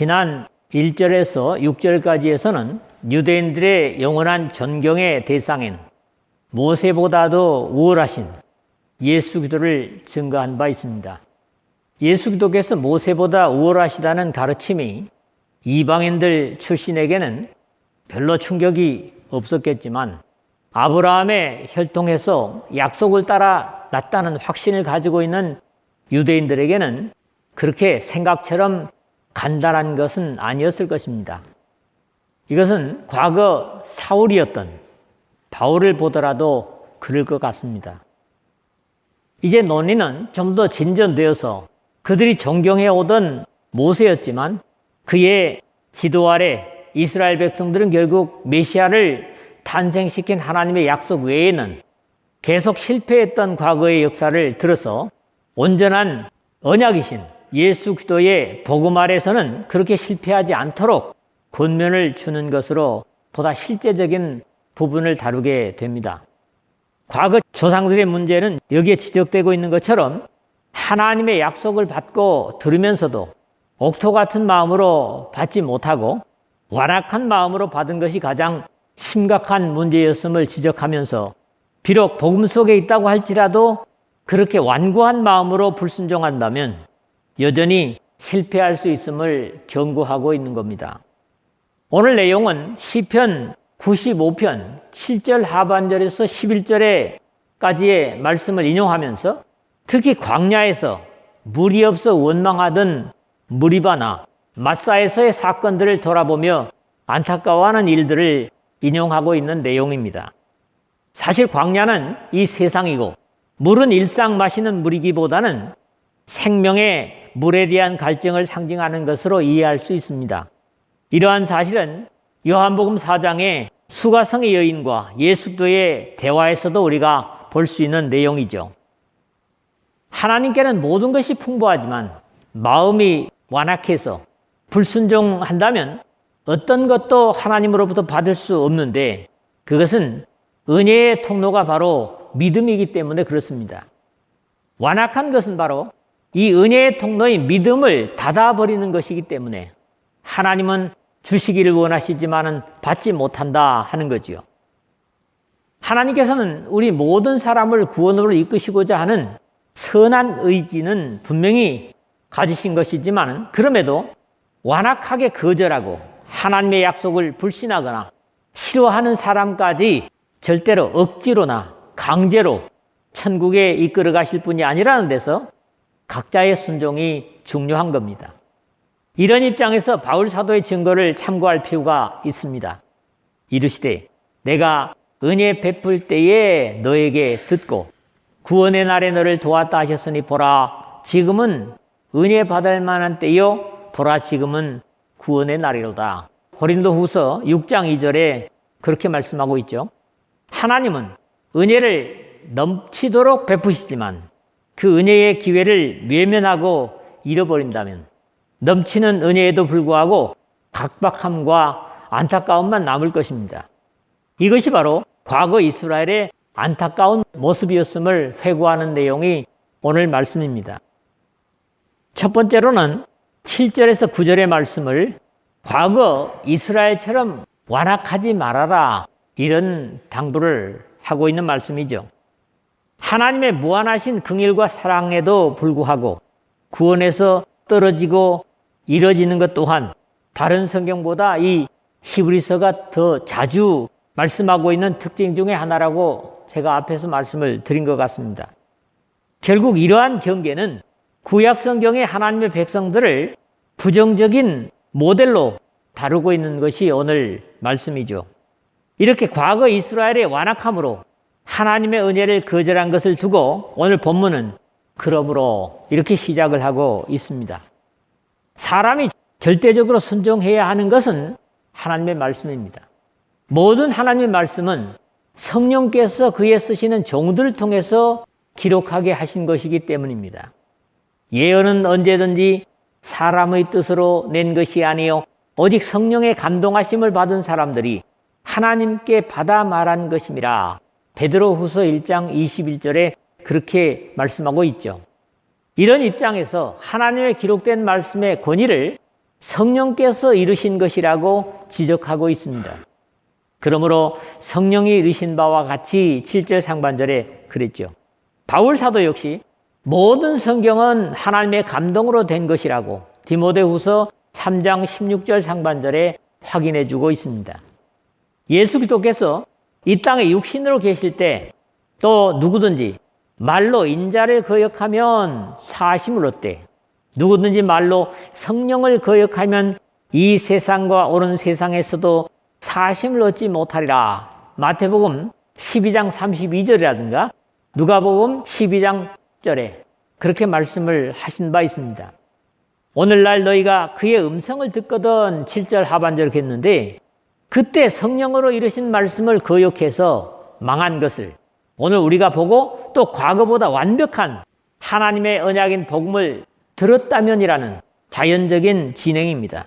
지난 1절에서 6절까지에서는 유대인들의 영원한 존경의 대상인 모세보다도 우월하신 예수 기도를 증거한 바 있습니다. 예수 기도께서 모세보다 우월하시다는 가르침이 이방인들 출신에게는 별로 충격이 없었겠지만 아브라함의 혈통에서 약속을 따라 났다는 확신을 가지고 있는 유대인들에게는 그렇게 생각처럼 간단한 것은 아니었을 것입니다. 이것은 과거 사울이었던 바울을 보더라도 그럴 것 같습니다. 이제 논의는 좀 더 진전되어서 그들이 존경해 오던 모세였지만 그의 지도 아래 이스라엘 백성들은 결국 메시아를 탄생시킨 하나님의 약속 외에는 계속 실패했던 과거의 역사를 들어서 온전한 언약이신 예수 기도의 복음 아래서는 그렇게 실패하지 않도록 권면을 주는 것으로 보다 실제적인 부분을 다루게 됩니다. 과거 조상들의 문제는 여기에 지적되고 있는 것처럼 하나님의 약속을 받고 들으면서도 옥토 같은 마음으로 받지 못하고 완악한 마음으로 받은 것이 가장 심각한 문제였음을 지적하면서 비록 복음 속에 있다고 할지라도 그렇게 완고한 마음으로 불순종한다면 여전히 실패할 수 있음을 경고하고 있는 겁니다. 오늘 내용은 시편 95편 7절 하반절에서 11절에까지의 말씀을 인용하면서 특히 광야에서 물이 없어 원망하던 무리바나 마사에서의 사건들을 돌아보며 안타까워하는 일들을 인용하고 있는 내용입니다. 사실 광야는 이 세상이고 물은 일상 마시는 물이기보다는 생명의 물에 대한 갈증을 상징하는 것으로 이해할 수 있습니다. 이러한 사실은 요한복음 4장의 수가성의 여인과 예수도의 대화에서도 우리가 볼 수 있는 내용이죠. 하나님께는 모든 것이 풍부하지만 마음이 완악해서 불순종한다면 어떤 것도 하나님으로부터 받을 수 없는데 그것은 은혜의 통로가 바로 믿음이기 때문에 그렇습니다. 완악한 것은 바로 이 은혜의 통로인 믿음을 닫아버리는 것이기 때문에 하나님은 주시기를 원하시지만은 받지 못한다 하는 거지요. 하나님께서는 우리 모든 사람을 구원으로 이끄시고자 하는 선한 의지는 분명히 가지신 것이지만 그럼에도 완악하게 거절하고 하나님의 약속을 불신하거나 싫어하는 사람까지 절대로 억지로나 강제로 천국에 이끌어 가실 분이 아니라는 데서 각자의 순종이 중요한 겁니다. 이런 입장에서 바울 사도의 증거를 참고할 필요가 있습니다. 이르시되 내가 은혜 베풀 때에 너에게 듣고 구원의 날에 너를 도왔다 하셨으니 보라 지금은 은혜 받을 만한 때요 보라 지금은 구원의 날이로다. 고린도 후서 6장 2절에 그렇게 말씀하고 있죠. 하나님은 은혜를 넘치도록 베푸시지만 그 은혜의 기회를 외면하고 잃어버린다면 넘치는 은혜에도 불구하고 각박함과 안타까움만 남을 것입니다. 이것이 바로 과거 이스라엘의 안타까운 모습이었음을 회고하는 내용이 오늘 말씀입니다. 첫 번째로는 7절에서 9절의 말씀을 과거 이스라엘처럼 완악하지 말아라 이런 당부를 하고 있는 말씀이죠. 하나님의 무한하신 긍일과 사랑에도 불구하고 구원에서 떨어지고 이뤄지는 것 또한 다른 성경보다 이 히브리서가 더 자주 말씀하고 있는 특징 중의 하나라고 제가 앞에서 말씀을 드린 것 같습니다. 결국 이러한 경계는 구약 성경의 하나님의 백성들을 부정적인 모델로 다루고 있는 것이 오늘 말씀이죠. 이렇게 과거 이스라엘의 완악함으로 하나님의 은혜를 거절한 것을 두고 오늘 본문은 그러므로 이렇게 시작을 하고 있습니다. 사람이 절대적으로 순종해야 하는 것은 하나님의 말씀입니다. 모든 하나님의 말씀은 성령께서 그에 쓰시는 종들을 통해서 기록하게 하신 것이기 때문입니다. 예언은 언제든지 사람의 뜻으로 낸 것이 아니요 오직 성령의 감동하심을 받은 사람들이 하나님께 받아 말한 것임이라 베드로후서 1장 21절에 그렇게 말씀하고 있죠. 이런 입장에서 하나님의 기록된 말씀의 권위를 성령께서 이루신 것이라고 지적하고 있습니다. 그러므로 성령이 이루신 바와 같이 7절 상반절에 그랬죠. 바울 사도 역시 모든 성경은 하나님의 감동으로 된 것이라고 디모데후서 3장 16절 상반절에 확인해 주고 있습니다. 예수 그리스도께서 이 땅에 육신으로 계실 때 또 누구든지 말로 인자를 거역하면 사심을 얻대. 누구든지 말로 성령을 거역하면 이 세상과 옳은 세상에서도 사심을 얻지 못하리라. 마태복음 12장 32절이라든가 누가복음 12장 절에 그렇게 말씀을 하신 바 있습니다. 오늘날 너희가 그의 음성을 듣거든 7절 하반절 했는데 그때 성령으로 이르신 말씀을 거역해서 망한 것을 오늘 우리가 보고 또 과거보다 완벽한 하나님의 언약인 복음을 들었다면이라는 자연적인 진행입니다.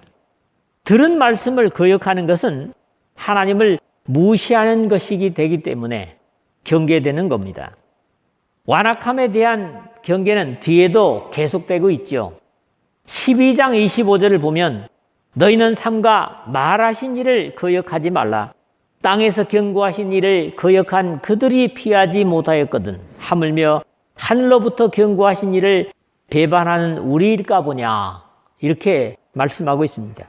들은 말씀을 거역하는 것은 하나님을 무시하는 것이기 되기 때문에 경계되는 겁니다. 완악함에 대한 경계는 뒤에도 계속되고 있죠. 12장 25절을 보면 너희는 삼가 말하신 일을 거역하지 말라. 땅에서 경고하신 일을 거역한 그들이 피하지 못하였거든. 하물며 하늘로부터 경고하신 일을 배반하는 우리일까 보냐. 이렇게 말씀하고 있습니다.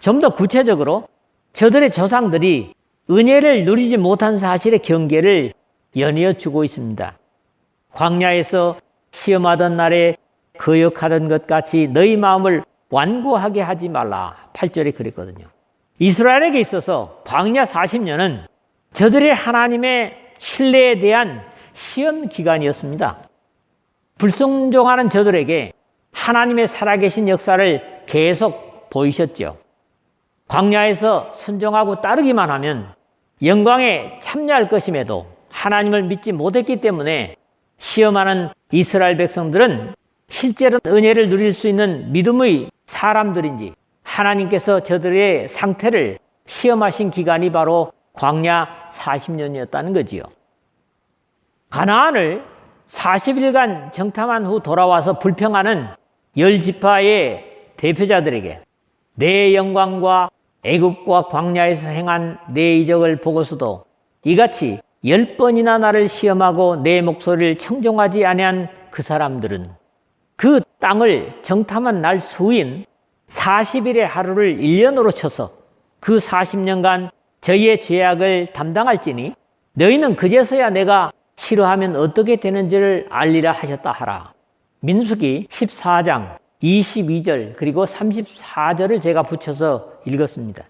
좀 더 구체적으로 저들의 조상들이 은혜를 누리지 못한 사실의 경계를 연이어 주고 있습니다. 광야에서 시험하던 날에 거역하던 것 같이 너희 마음을 완고하게 하지 말라. 8절에 그랬거든요. 이스라엘에게 있어서 광야 40년은 저들의 하나님의 신뢰에 대한 시험 기간이었습니다. 불순종하는 저들에게 하나님의 살아계신 역사를 계속 보이셨죠. 광야에서 순종하고 따르기만 하면 영광에 참여할 것임에도 하나님을 믿지 못했기 때문에 시험하는 이스라엘 백성들은 실제로 은혜를 누릴 수 있는 믿음의 사람들인지 하나님께서 저들의 상태를 시험하신 기간이 바로 광야 40년이었다는 거지요. 가나안을 40일간 정탐한 후 돌아와서 불평하는 열 지파의 대표자들에게 내 영광과 애굽과 광야에서 행한 내 이적을 보고서도 이같이 열 번이나 나를 시험하고 내 목소리를 청종하지 아니한 그 사람들은 그 땅을 정탐한 날 수인 40일의 하루를 1년으로 쳐서 그 40년간 저희의 죄악을 담당할지니 너희는 그제서야 내가 싫어하면 어떻게 되는지를 알리라 하셨다 하라. 민수기 14장 22절 그리고 34절을 제가 붙여서 읽었습니다.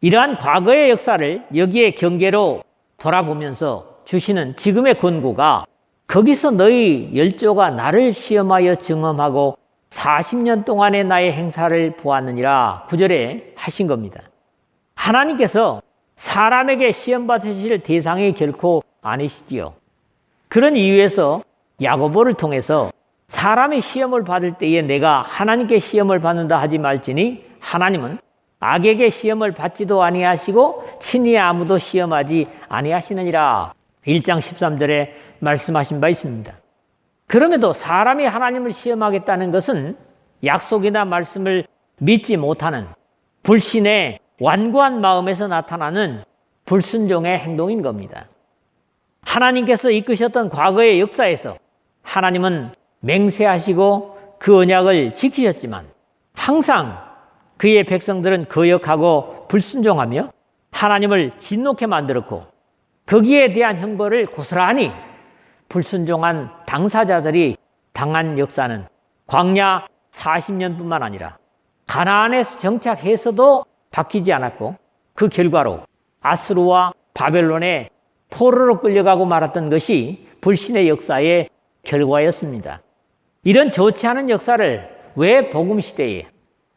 이러한 과거의 역사를 여기에 경계로 돌아보면서 주시는 지금의 권고가 거기서 너희 열조가 나를 시험하여 증험하고 40년 동안의 나의 행사를 보았느니라 구절에 하신 겁니다. 하나님께서 사람에게 시험 받으실 대상이 결코 아니시지요. 그런 이유에서 야고보를 통해서 사람이 시험을 받을 때에 내가 하나님께 시험을 받는다 하지 말지니 하나님은 악에게 시험을 받지도 아니하시고 친히 아무도 시험하지 아니하시느니라. 1장 13절에 말씀하신 바 있습니다. 그럼에도 사람이 하나님을 시험하겠다는 것은 약속이나 말씀을 믿지 못하는 불신의 완고한 마음에서 나타나는 불순종의 행동인 겁니다. 하나님께서 이끄셨던 과거의 역사에서 하나님은 맹세하시고 그 언약을 지키셨지만 항상 그의 백성들은 거역하고 불순종하며 하나님을 진노케 만들었고 거기에 대한 형벌을 고스란히 불순종한 당사자들이 당한 역사는 광야 40년뿐만 아니라 가나안에서 정착해서도 바뀌지 않았고 그 결과로 아스루와 바벨론의 포로로 끌려가고 말았던 것이 불신의 역사의 결과였습니다. 이런 좋지 않은 역사를 왜 복음 시대에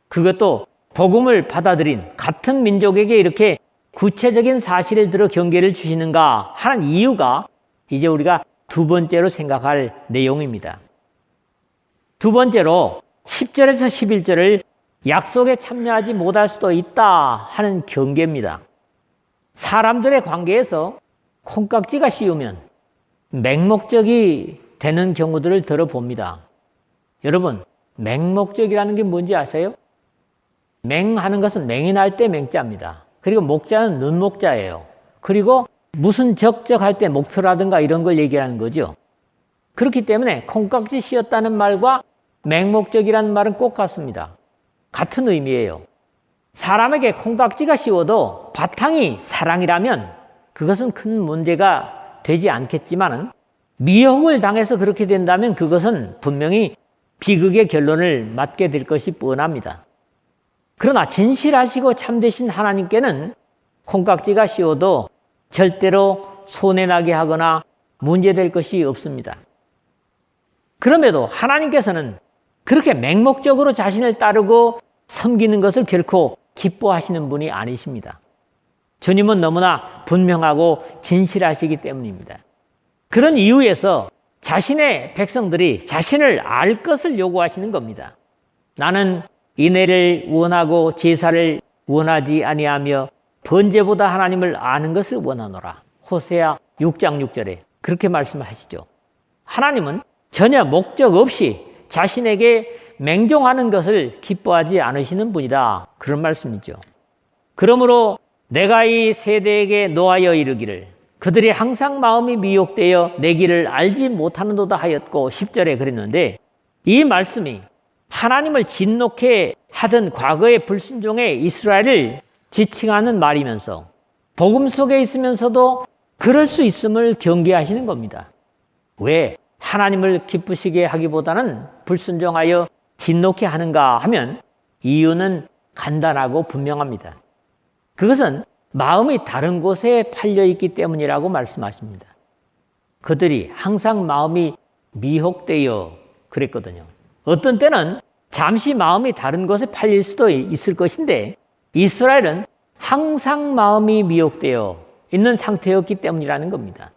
그것도 복음을 받아들인 같은 민족에게 이렇게 구체적인 사실을 들어 경계를 주시는가 하는 이유가 이제 우리가 두 번째로 생각할 내용입니다. 두 번째로 10절에서 11절을 약속에 참여하지 못할 수도 있다 하는 경계입니다. 사람들의 관계에서 콩깍지가 씌우면 맹목적이 되는 경우들을 들어봅니다. 여러분, 맹목적이라는 게 뭔지 아세요? 맹하는 것은 맹인할 때 맹자입니다. 그리고 목자는 눈목자예요. 그리고 무슨 적적할 때 목표라든가 이런 걸 얘기하는 거죠. 그렇기 때문에 콩깍지 씌었다는 말과 맹목적이라는 말은 꼭 같습니다. 같은 의미예요. 사람에게 콩깍지가 씌워도 바탕이 사랑이라면 그것은 큰 문제가 되지 않겠지만은 미혹을 당해서 그렇게 된다면 그것은 분명히 비극의 결론을 맞게 될 것이 뻔합니다. 그러나 진실하시고 참되신 하나님께는 콩깍지가 씌워도 절대로 손해나게 하거나 문제될 것이 없습니다. 그럼에도 하나님께서는 그렇게 맹목적으로 자신을 따르고 섬기는 것을 결코 기뻐하시는 분이 아니십니다. 주님은 너무나 분명하고 진실하시기 때문입니다. 그런 이유에서 자신의 백성들이 자신을 알 것을 요구하시는 겁니다. 나는 인애를 원하고 제사를 원하지 아니하며 번제보다 하나님을 아는 것을 원하노라. 호세아 6장 6절에 그렇게 말씀하시죠. 하나님은 전혀 목적 없이 자신에게 맹종하는 것을 기뻐하지 않으시는 분이다. 그런 말씀이죠. 그러므로 내가 이 세대에게 노하여 이르기를 그들이 항상 마음이 미혹되어 내 길을 알지 못하는도다 하였고 10절에 그랬는데 이 말씀이 하나님을 진노케 하던 과거의 불순종의 이스라엘을 지칭하는 말이면서 복음 속에 있으면서도 그럴 수 있음을 경계하시는 겁니다. 왜 하나님을 기쁘시게 하기보다는 불순종하여 진노케 하는가 하면 이유는 간단하고 분명합니다. 그것은 마음이 다른 곳에 팔려 있기 때문이라고 말씀하십니다. 그들이 항상 마음이 미혹되어 그랬거든요. 어떤 때는 잠시 마음이 다른 곳에 팔릴 수도 있을 것인데 이스라엘은 항상 마음이 미혹되어 있는 상태였기 때문이라는 겁니다.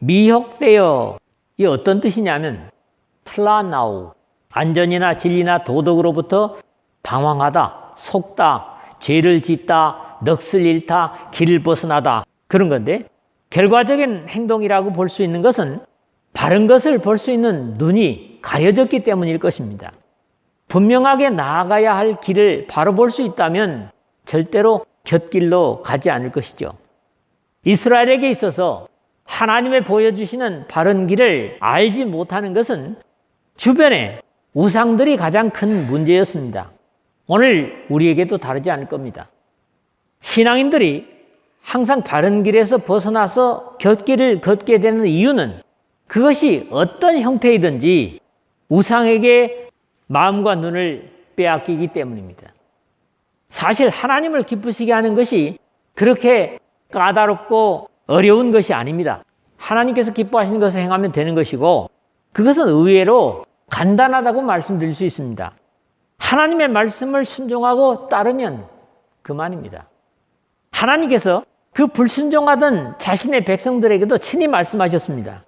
미혹되어 이 어떤 뜻이냐면 플라나우 안전이나 진리나 도덕으로부터 방황하다, 속다, 죄를 짓다, 넋을 잃다, 길을 벗어나다 그런 건데 결과적인 행동이라고 볼 수 있는 것은 바른 것을 볼 수 있는 눈이 가려졌기 때문일 것입니다. 분명하게 나아가야 할 길을 바로 볼 수 있다면 절대로 곁길로 가지 않을 것이죠. 이스라엘에게 있어서 하나님의 보여주시는 바른 길을 알지 못하는 것은 주변에 우상들이 가장 큰 문제였습니다. 오늘 우리에게도 다르지 않을 겁니다. 신앙인들이 항상 바른 길에서 벗어나서 곁길을 걷게 되는 이유는 그것이 어떤 형태이든지 우상에게 마음과 눈을 빼앗기기 때문입니다. 사실 하나님을 기쁘시게 하는 것이 그렇게 까다롭고 어려운 것이 아닙니다. 하나님께서 기뻐하시는 것을 행하면 되는 것이고 그것은 의외로 간단하다고 말씀드릴 수 있습니다. 하나님의 말씀을 순종하고 따르면 그만입니다. 하나님께서 그 불순종하던 자신의 백성들에게도 친히 말씀하셨습니다.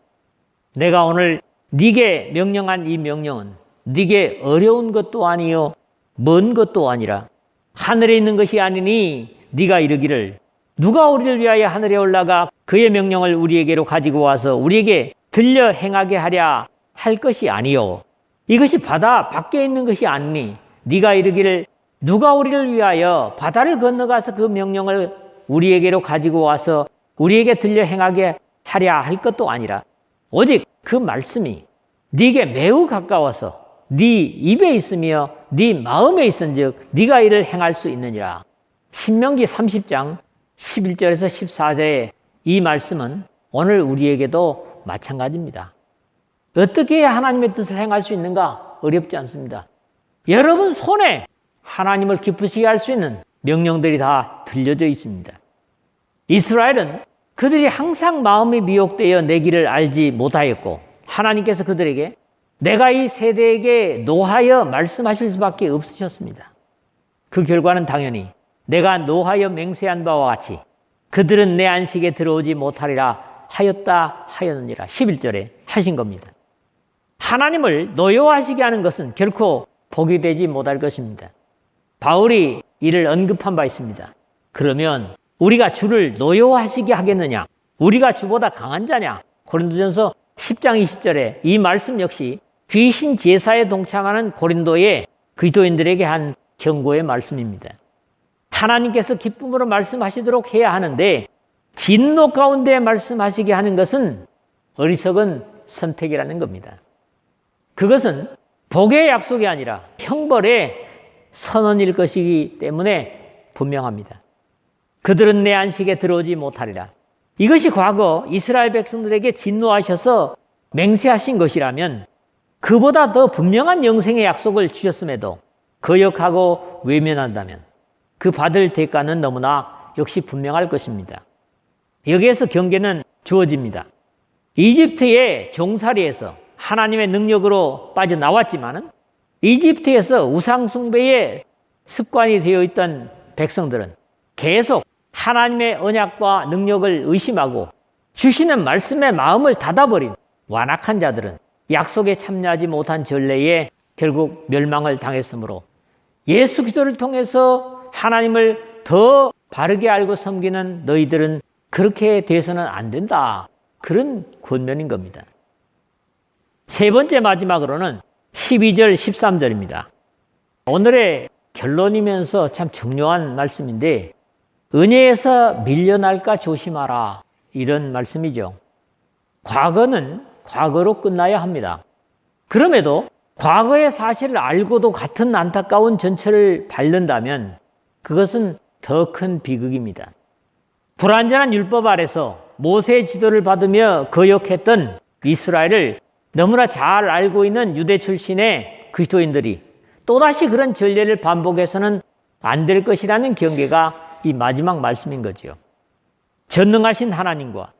내가 오늘 네게 명령한 이 명령은 네게 어려운 것도 아니요 먼 것도 아니라 하늘에 있는 것이 아니니 네가 이르기를 누가 우리를 위하여 하늘에 올라가 그의 명령을 우리에게로 가지고 와서 우리에게 들려 행하게 하랴 할 것이 아니요. 이것이 바다 밖에 있는 것이 아니니 네가 이르기를 누가 우리를 위하여 바다를 건너가서 그 명령을 우리에게로 가지고 와서 우리에게 들려 행하게 하랴 할 것도 아니라 오직 그 말씀이 네게 매우 가까워서 네 입에 있으며 네 마음에 있은즉 네가 이를 행할 수 있느니라. 신명기 30장 11절에서 14절의 이 말씀은 오늘 우리에게도 마찬가지입니다. 어떻게 하나님의 뜻을 행할 수 있는가? 어렵지 않습니다. 여러분 손에 하나님을 기쁘시게 할 수 있는 명령들이 다 들려져 있습니다. 이스라엘은 그들이 항상 마음이 미혹되어 내 길을 알지 못하였고 하나님께서 그들에게 내가 이 세대에게 노하여 말씀하실 수밖에 없으셨습니다. 그 결과는 당연히 내가 노하여 맹세한 바와 같이 그들은 내 안식에 들어오지 못하리라 하였다 하였느니라 11절에 하신 겁니다. 하나님을 노여하시게 하는 것은 결코 복이 되지 못할 것입니다. 바울이 이를 언급한 바 있습니다. 그러면 우리가 주를 노여하시게 하겠느냐? 우리가 주보다 강한 자냐? 고린도전서 10장 20절에 이 말씀 역시 귀신 제사에 동참하는 고린도의 그리스도인들에게 한 경고의 말씀입니다. 하나님께서 기쁨으로 말씀하시도록 해야 하는데 진노 가운데 말씀하시게 하는 것은 어리석은 선택이라는 겁니다. 그것은 복의 약속이 아니라 형벌의 선언일 것이기 때문에 분명합니다. 그들은 내 안식에 들어오지 못하리라. 이것이 과거 이스라엘 백성들에게 진노하셔서 맹세하신 것이라면 그보다 더 분명한 영생의 약속을 주셨음에도 거역하고 외면한다면 그 받을 대가는 너무나 역시 분명할 것입니다. 여기에서 경계는 주어집니다. 이집트의 종살이에서 하나님의 능력으로 빠져나왔지만은 이집트에서 우상숭배의 습관이 되어 있던 백성들은 계속 하나님의 언약과 능력을 의심하고 주시는 말씀에 마음을 닫아버린 완악한 자들은 약속에 참여하지 못한 전례에 결국 멸망을 당했으므로 예수 기도를 통해서 하나님을 더 바르게 알고 섬기는 너희들은 그렇게 돼서는 안 된다. 그런 권면인 겁니다. 세 번째 마지막으로는 12절, 13절입니다. 오늘의 결론이면서 참 중요한 말씀인데, 은혜에서 밀려날까 조심하라. 이런 말씀이죠. 과거는 과거로 끝나야 합니다. 그럼에도 과거의 사실을 알고도 같은 안타까운 전철을 밟는다면 그것은 더 큰 비극입니다. 불완전한 율법 아래서 모세의 지도를 받으며 거역했던 이스라엘을 너무나 잘 알고 있는 유대 출신의 그리스도인들이 또다시 그런 전례를 반복해서는 안 될 것이라는 경계가 이 마지막 말씀인 거지요. 전능하신 하나님과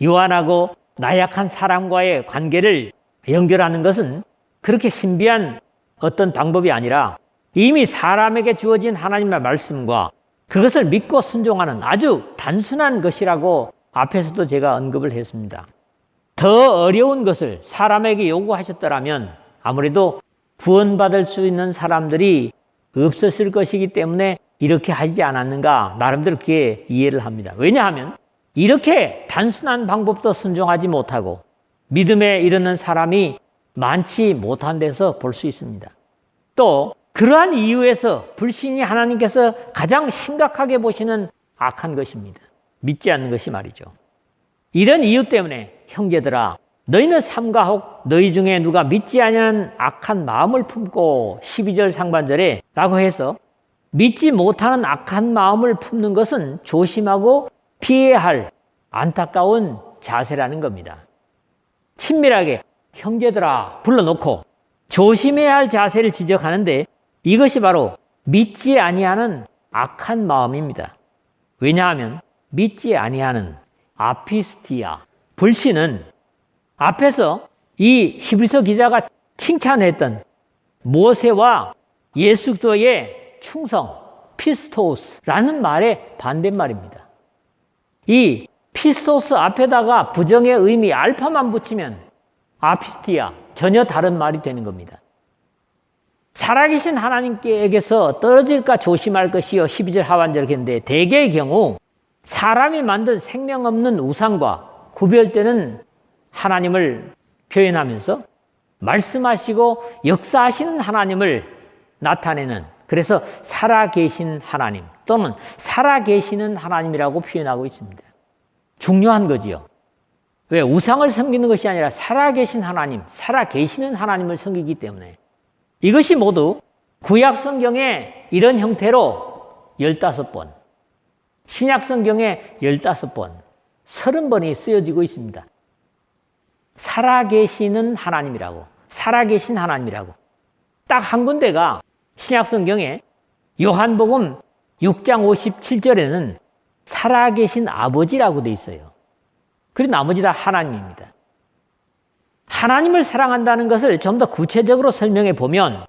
유한하고 나약한 사람과의 관계를 연결하는 것은 그렇게 신비한 어떤 방법이 아니라 이미 사람에게 주어진 하나님의 말씀과 그것을 믿고 순종하는 아주 단순한 것이라고 앞에서도 제가 언급을 했습니다. 더 어려운 것을 사람에게 요구하셨더라면 아무래도 구원받을 수 있는 사람들이 없었을 것이기 때문에 이렇게 하지 않았는가 나름대로 그렇게 이해를 합니다. 왜냐하면 이렇게 단순한 방법도 순종하지 못하고 믿음에 이르는 사람이 많지 못한 데서 볼 수 있습니다. 또 그러한 이유에서 불신이 하나님께서 가장 심각하게 보시는 악한 것입니다. 믿지 않는 것이 말이죠. 이런 이유 때문에 형제들아 너희는 삼가 혹 너희 중에 누가 믿지 않는 악한 마음을 품고 12절 상반절에 라고 해서 믿지 못하는 악한 마음을 품는 것은 조심하고 피해야 할 안타까운 자세라는 겁니다. 친밀하게 형제들아 불러놓고 조심해야 할 자세를 지적하는데 이것이 바로 믿지 아니하는 악한 마음입니다. 왜냐하면 믿지 아니하는 아피스티아 불신은 앞에서 이 히브리서 기자가 칭찬했던 모세와 예수도의 충성 피스토스라는 말의 반대말입니다. 이 피스토스 앞에다가 부정의 의미 알파만 붙이면 아피스티아 전혀 다른 말이 되는 겁니다. 살아계신 하나님께서 떨어질까 조심할 것이요 12절 하반절 겠는데 대개의 경우 사람이 만든 생명 없는 우상과 구별되는 하나님을 표현하면서 말씀하시고 역사하시는 하나님을 나타내는 그래서 살아계신 하나님 또는 살아계시는 하나님이라고 표현하고 있습니다. 중요한 거지요. 왜? 우상을 섬기는 것이 아니라 살아계신 하나님, 살아계시는 하나님을 섬기기 때문에 이것이 모두 구약 성경에 이런 형태로 15번, 신약 성경에 15번, 30번이 쓰여지고 있습니다. 살아계시는 하나님이라고, 살아계신 하나님이라고. 딱 한 군데가 신약 성경에 요한복음 6장 57절에는 살아계신 아버지라고 돼 있어요. 그리고 나머지 다 하나님입니다. 하나님을 사랑한다는 것을 좀 더 구체적으로 설명해 보면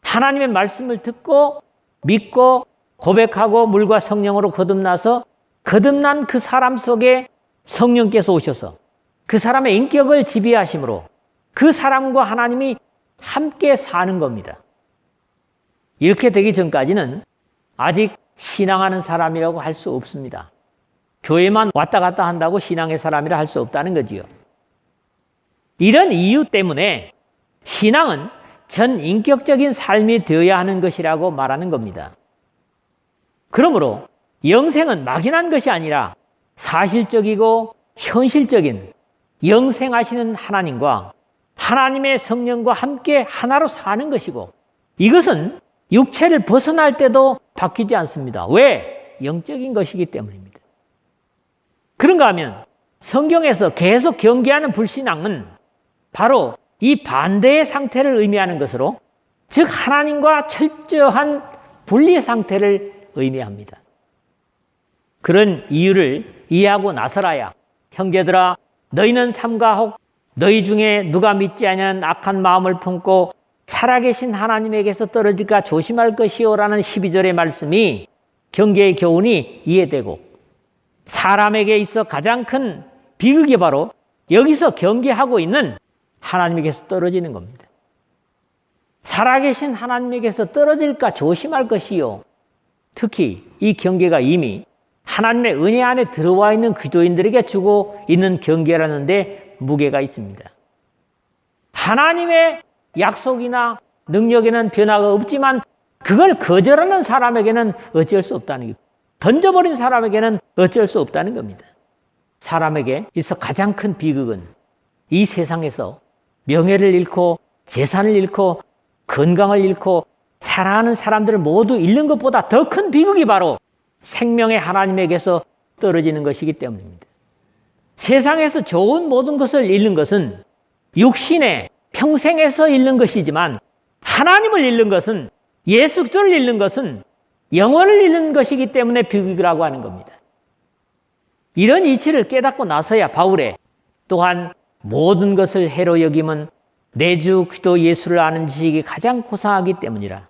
하나님의 말씀을 듣고 믿고 고백하고 물과 성령으로 거듭나서 거듭난 그 사람 속에 성령께서 오셔서 그 사람의 인격을 지배하심으로 그 사람과 하나님이 함께 사는 겁니다. 이렇게 되기 전까지는 아직 신앙하는 사람이라고 할 수 없습니다. 교회만 왔다 갔다 한다고 신앙의 사람이라 할 수 없다는 거지요. 이런 이유 때문에 신앙은 전 인격적인 삶이 되어야 하는 것이라고 말하는 겁니다. 그러므로 영생은 막연한 것이 아니라 사실적이고 현실적인 영생하시는 하나님과 하나님의 성령과 함께 하나로 사는 것이고 이것은 육체를 벗어날 때도 바뀌지 않습니다. 왜? 영적인 것이기 때문입니다. 그런가 하면 성경에서 계속 경계하는 불신앙은 바로 이 반대의 상태를 의미하는 것으로 즉 하나님과 철저한 분리 상태를 의미합니다. 그런 이유를 이해하고 나서라야 형제들아 너희는 삼가 혹 너희 중에 누가 믿지 않는 악한 마음을 품고 살아계신 하나님에게서 떨어질까 조심할 것이요라는 12절의 말씀이 경계의 교훈이 이해되고 사람에게 있어 가장 큰 비극이 바로 여기서 경계하고 있는 하나님에게서 떨어지는 겁니다. 살아계신 하나님에게서 떨어질까 조심할 것이요. 특히 이 경계가 이미 하나님의 은혜 안에 들어와 있는 기도인들에게 주고 있는 경계라는데 무게가 있습니다. 하나님의 약속이나 능력에는 변화가 없지만 그걸 거절하는 사람에게는 어쩔 수 없다는 것. 던져버린 사람에게는 어쩔 수 없다는 겁니다. 사람에게 있어 가장 큰 비극은 이 세상에서 명예를 잃고 재산을 잃고 건강을 잃고 사랑하는 사람들을 모두 잃는 것보다 더 큰 비극이 바로 생명의 하나님에게서 떨어지는 것이기 때문입니다. 세상에서 좋은 모든 것을 잃는 것은 육신의 평생에서 잃는 것이지만 하나님을 잃는 것은 예수 그리스도를 잃는 것은 영원을 잃는 것이기 때문에 비극이라고 하는 겁니다. 이런 이치를 깨닫고 나서야 바울의 또한 모든 것을 해로 여김은 내주 그리스도 예수를 아는 지식이 가장 고상하기 때문이라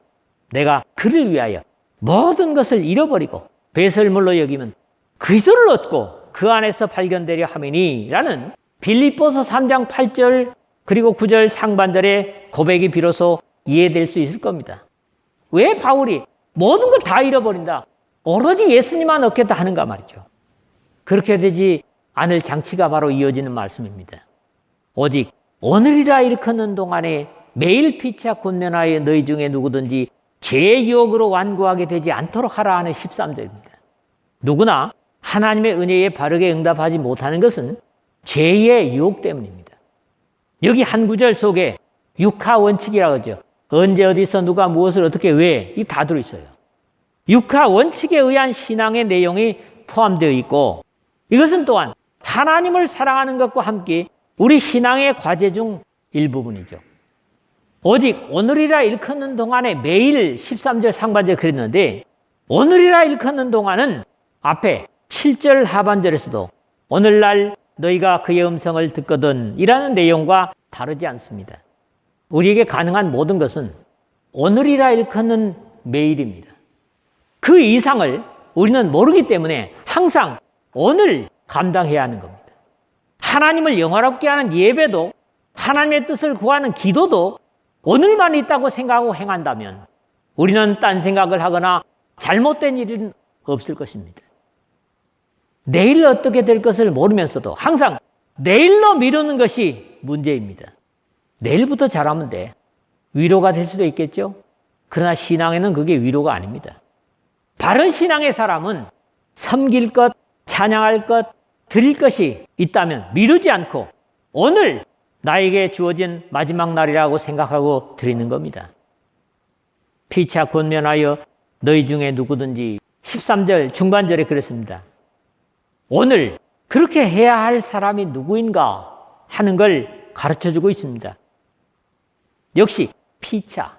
내가 그를 위하여 모든 것을 잃어버리고 배설물로 여기면 그리스도를 얻고 그 안에서 발견되려 함이니라는 빌립보서 3장 8절 그리고 9절 상반절의 고백이 비로소 이해될 수 있을 겁니다. 왜 바울이 모든 걸 다 잃어버린다. 오로지 예수님만 얻겠다 하는가 말이죠. 그렇게 되지 않을 장치가 바로 이어지는 말씀입니다. 오직 오늘이라 일컫는 동안에 매일 피차 군면하여 너희 중에 누구든지 제 유혹으로 완고하게 되지 않도록 하라 하는 13절입니다. 누구나 하나님의 은혜에 바르게 응답하지 못하는 것은 죄의 유혹 때문입니다. 여기 한 구절 속에 육하 원칙이라고 하죠. 언제 어디서 누가 무엇을 어떻게 왜 이 다 들어 있어요. 육하 원칙에 의한 신앙의 내용이 포함되어 있고 이것은 또한 하나님을 사랑하는 것과 함께 우리 신앙의 과제 중 일부분이죠. 오직 오늘이라 일컫는 동안에 매일 13절 상반절 그랬는데 오늘이라 일컫는 동안은 앞에 7절 하반절에서도 오늘날 너희가 그의 음성을 듣거든 이라는 내용과 다르지 않습니다. 우리에게 가능한 모든 것은 오늘이라 일컫는 매일입니다. 그 이상을 우리는 모르기 때문에 항상 오늘 감당해야 하는 겁니다. 하나님을 영화롭게 하는 예배도 하나님의 뜻을 구하는 기도도 오늘만 있다고 생각하고 행한다면 우리는 딴 생각을 하거나 잘못된 일은 없을 것입니다. 내일 어떻게 될 것을 모르면서도 항상 내일로 미루는 것이 문제입니다. 내일부터 잘하면 돼. 위로가 될 수도 있겠죠? 그러나 신앙에는 그게 위로가 아닙니다. 바른 신앙의 사람은 섬길 것, 찬양할 것, 드릴 것이 있다면 미루지 않고 오늘 나에게 주어진 마지막 날이라고 생각하고 드리는 겁니다. 피차 권면하여 너희 중에 누구든지 13절 중반절에 그랬습니다. 오늘 그렇게 해야 할 사람이 누구인가 하는 걸 가르쳐 주고 있습니다. 역시 피차,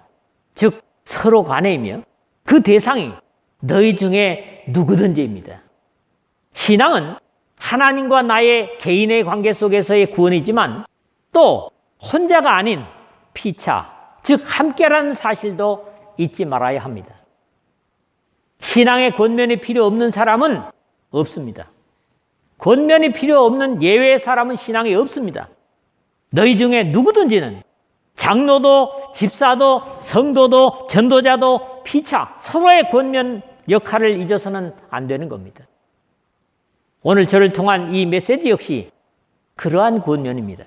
즉 서로 간에이며 그 대상이 너희 중에 누구든지입니다. 신앙은 하나님과 나의 개인의 관계 속에서의 구원이지만 또 혼자가 아닌 피차, 즉 함께라는 사실도 잊지 말아야 합니다. 신앙의 권면이 필요 없는 사람은 없습니다. 권면이 필요 없는 예외의 사람은 신앙이 없습니다. 너희 중에 누구든지는 장로도 집사도 성도도 전도자도 피차 서로의 권면 역할을 잊어서는 안 되는 겁니다. 오늘 저를 통한 이 메시지 역시 그러한 권면입니다.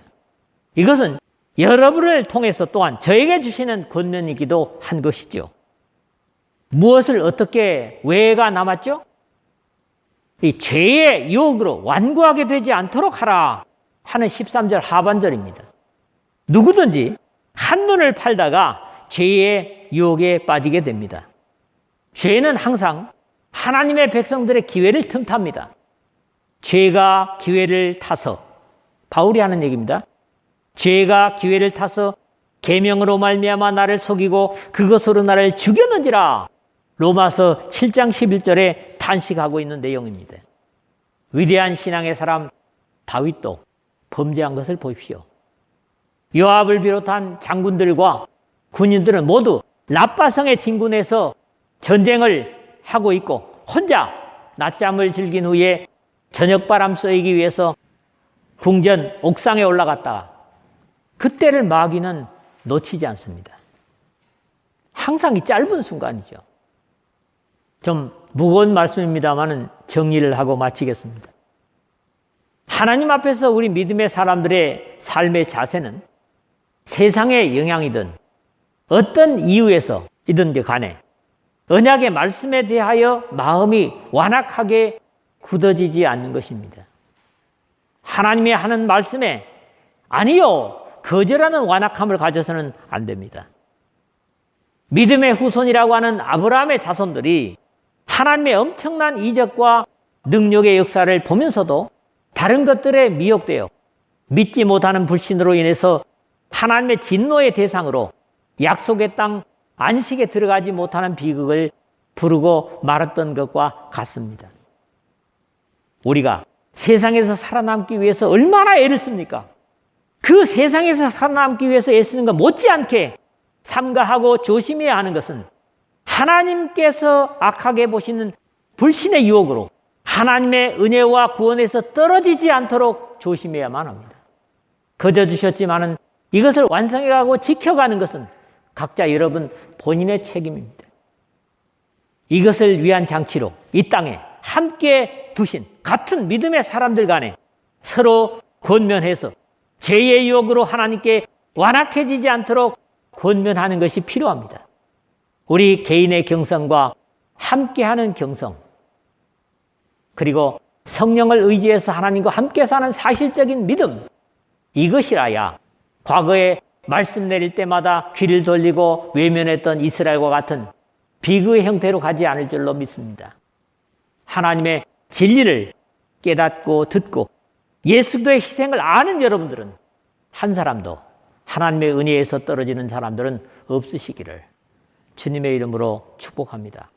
이것은 여러분을 통해서 또한 저에게 주시는 권면이기도 한 것이죠. 무엇을 어떻게 왜가 남았죠? 이 죄의 유혹으로 완고하게 되지 않도록 하라 하는 13절 하반절입니다. 누구든지 한눈을 팔다가 죄의 유혹에 빠지게 됩니다. 죄는 항상 하나님의 백성들의 기회를 틈탑니다. 죄가 기회를 타서 바울이 하는 얘기입니다. 죄가 기회를 타서 계명으로 말미암아 나를 속이고 그것으로 나를 죽였는지라 로마서 7장 11절에 탄식하고 있는 내용입니다. 위대한 신앙의 사람 다윗도 범죄한 것을 보십시오. 요압을 비롯한 장군들과 군인들은 모두 라빠성의 진군에서 전쟁을 하고 있고 혼자 낮잠을 즐긴 후에 저녁 바람 쏘이기 위해서 궁전 옥상에 올라갔다. 그때를 마귀는 놓치지 않습니다. 항상 이 짧은 순간이죠. 좀 무거운 말씀입니다만은 정리를 하고 마치겠습니다. 하나님 앞에서 우리 믿음의 사람들의 삶의 자세는 세상의 영향이든 어떤 이유에서이든 간에 언약의 말씀에 대하여 마음이 완악하게 굳어지지 않는 것입니다. 하나님이 하는 말씀에 아니요 거절하는 완악함을 가져서는 안 됩니다. 믿음의 후손이라고 하는 아브라함의 자손들이 하나님의 엄청난 이적과 능력의 역사를 보면서도 다른 것들에 미혹되어 믿지 못하는 불신으로 인해서 하나님의 진노의 대상으로 약속의 땅 안식에 들어가지 못하는 비극을 부르고 말았던 것과 같습니다. 우리가 세상에서 살아남기 위해서 얼마나 애를 씁니까? 그 세상에서 살아남기 위해서 애쓰는 것 못지않게 삼가하고 조심해야 하는 것은 하나님께서 악하게 보시는 불신의 유혹으로 하나님의 은혜와 구원에서 떨어지지 않도록 조심해야만 합니다. 거저 주셨지만은 이것을 완성해가고 지켜가는 것은 각자 여러분 본인의 책임입니다. 이것을 위한 장치로 이 땅에 함께 두신 같은 믿음의 사람들 간에 서로 권면해서 죄의 유혹으로 하나님께 완악해지지 않도록 권면하는 것이 필요합니다. 우리 개인의 경성과 함께하는 경성, 그리고 성령을 의지해서 하나님과 함께 사는 사실적인 믿음, 이것이라야 과거에 말씀 내릴 때마다 귀를 돌리고 외면했던 이스라엘과 같은 비극의 형태로 가지 않을 줄로 믿습니다. 하나님의 진리를 깨닫고 듣고 예수도의 희생을 아는 여러분들은 한 사람도 하나님의 은혜에서 떨어지는 사람들은 없으시기를 주님의 이름으로 축복합니다.